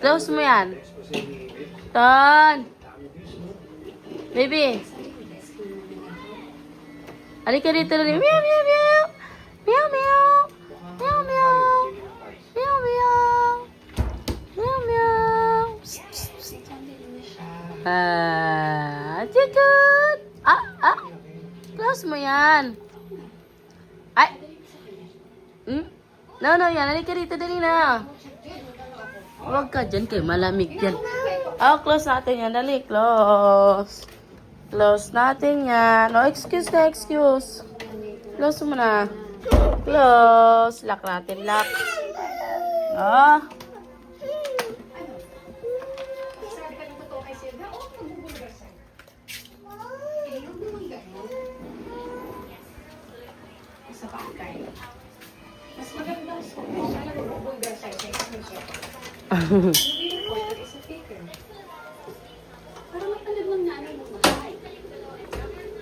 Close mo yan. Ton! Baby! Halika dito na Meow, meow, meow! Meow, meow! Meow, meow! Meow, meow! Meow, meow! Psst. Ah, tikot! Ah, ah! Close mo yan. Ay! Hmm? No, no, yan. Halika dito, dali na. Huwag ka dyan, kay malamig yan. Oh, close natin yan. Dali, close. Close natin yan. No, excuse na, excuse. Close mo na. Close. Lock natin, lock. Oh. Sabi ka ng totoo kay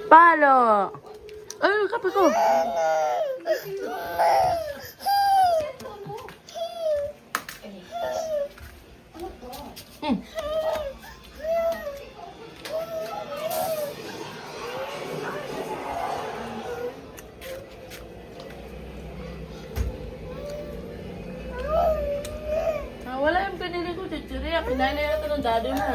Palo. Ay, kape ko. Chichiri. Kinain na yata ng daddy mo.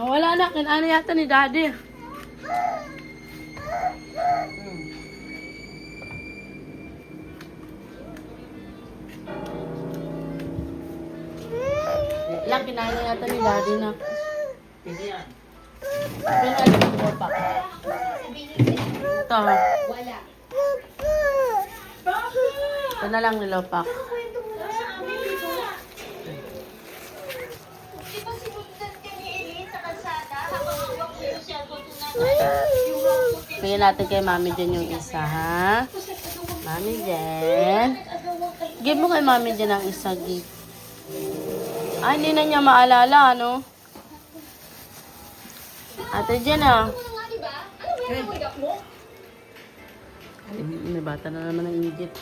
Oh, wala na. Kinain na yata ni daddy. Lang, kinain na yata ni daddy na. Kinain na yung pa. Ito. Wala. Ito na lang nilopak. Di ba sinundan ka ni Eileen sa kalsada habang hawak mo yung cellphone ko na yung puti Bigyan natin kay Mami Jen yung isa, ha? Mami Jen. Give mo kay Mami Jen ang isa, give. Ay, hindi na niya maalala, ano? Ate Jen, ah. May bata na naman ng Egypt.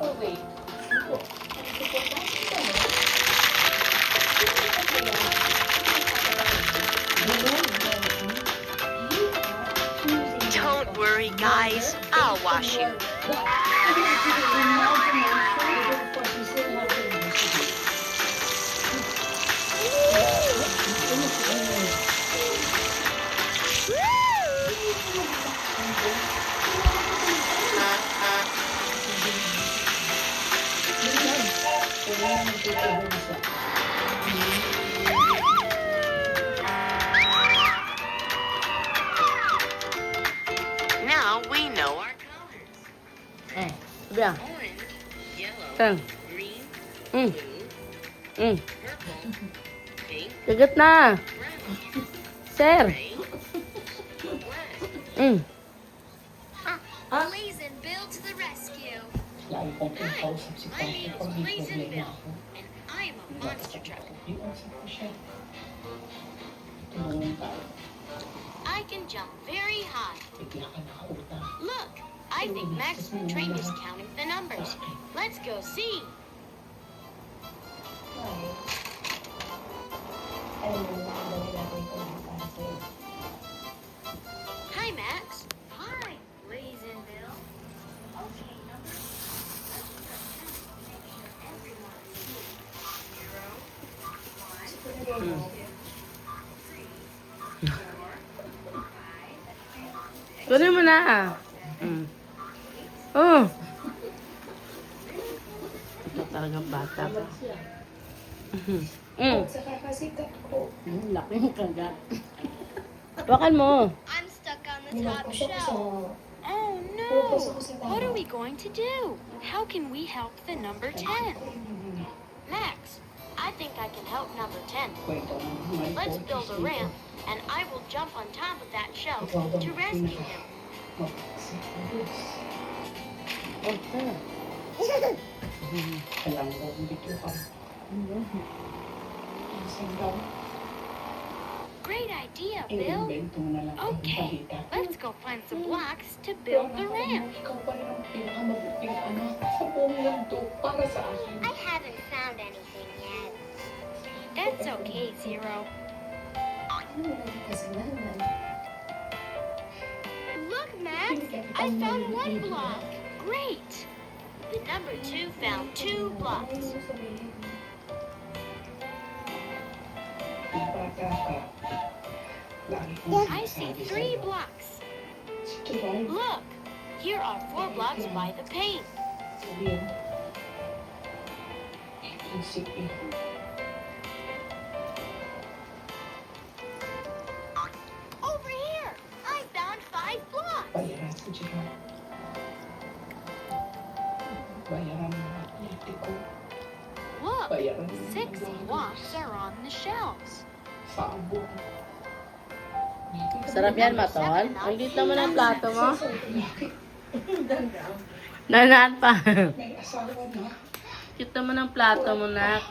Oh, wait. Don't worry, guys. I'll wash you. Eh, sabi ah. Orange, yellow, Tang. green, Mm, mm. purple, pink, Kagat na. brown, Sir. gray, black. Mm. Blazin' Bill to the rescue. My name's Blazin' Bill, and I'm a monster truck. I can jump very high. Look, I think Max the train is counting the numbers. Let's go see. Hi, Max. Hi, Blazin' Bill. Okay, number. Kunin mo na. Mm. Oh. Ito talagang bata pa. Mhm. Mm. Sa kakasikat ko. Mm, laki ng kagat. Wakan mo. I'm stuck on the top Pumapasok ko sa... shelf. Oh Pumapasok ko sa no! What are we going to do? How can we help the number 10? Max, I think I can help number 10. Let's build a ramp, and I will jump on top of that shelf to rescue him. Great idea, Bill. Okay, let's go find some blocks to build the ramp. I haven't found anything yet. That's okay, Zero. Look, Max, I found one block. Great. The number two found two blocks. I see three blocks. Look, here are four blocks by the paint. Over here, I found five blocks. Six mga blocks are on the shelves. Sabon. Sarap yan, Maton. Ang liit naman ang plato mo. Nanaan pa. Cute naman ang plato mo, nak.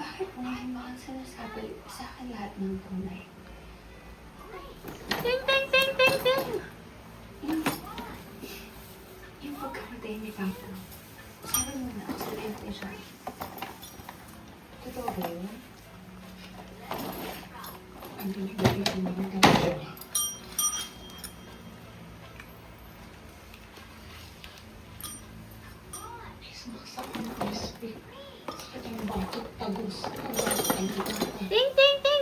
Bakit mo baka sinasabi sa akin lahat ng tunay? Ting, ting, ting, ting, ting. Yung pagkamatay ni Papa, sabi mo na aksidente niya siya. Totoo ba yun? Ang binibigay ko naman daw. May sumasakit na isip. Sakit ang batok, tagos. Ang kita ko. Ting, ting, ting,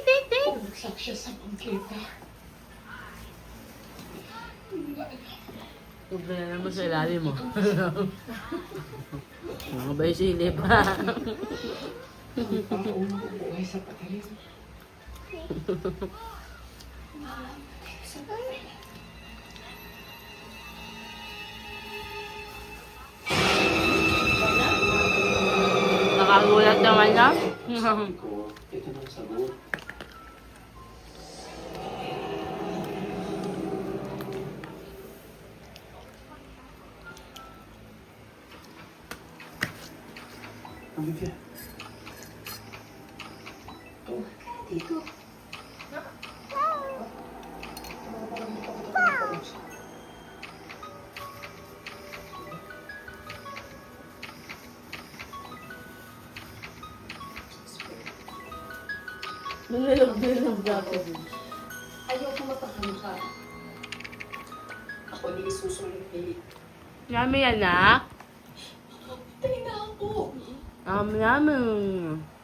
ting, ting. Bumagsak siya sa bangketa. Tubre na naman sa ilalim mo. Mga ba yung sili pa? Ang taong mabubuhay sa patalim. Nakagulat naman siya. Dito. Nalilog-nilog dati. Ayoko mapahalo ka. ako ni isusunod ni Yummy yan, nak. Tayo na ako. Um, yummy.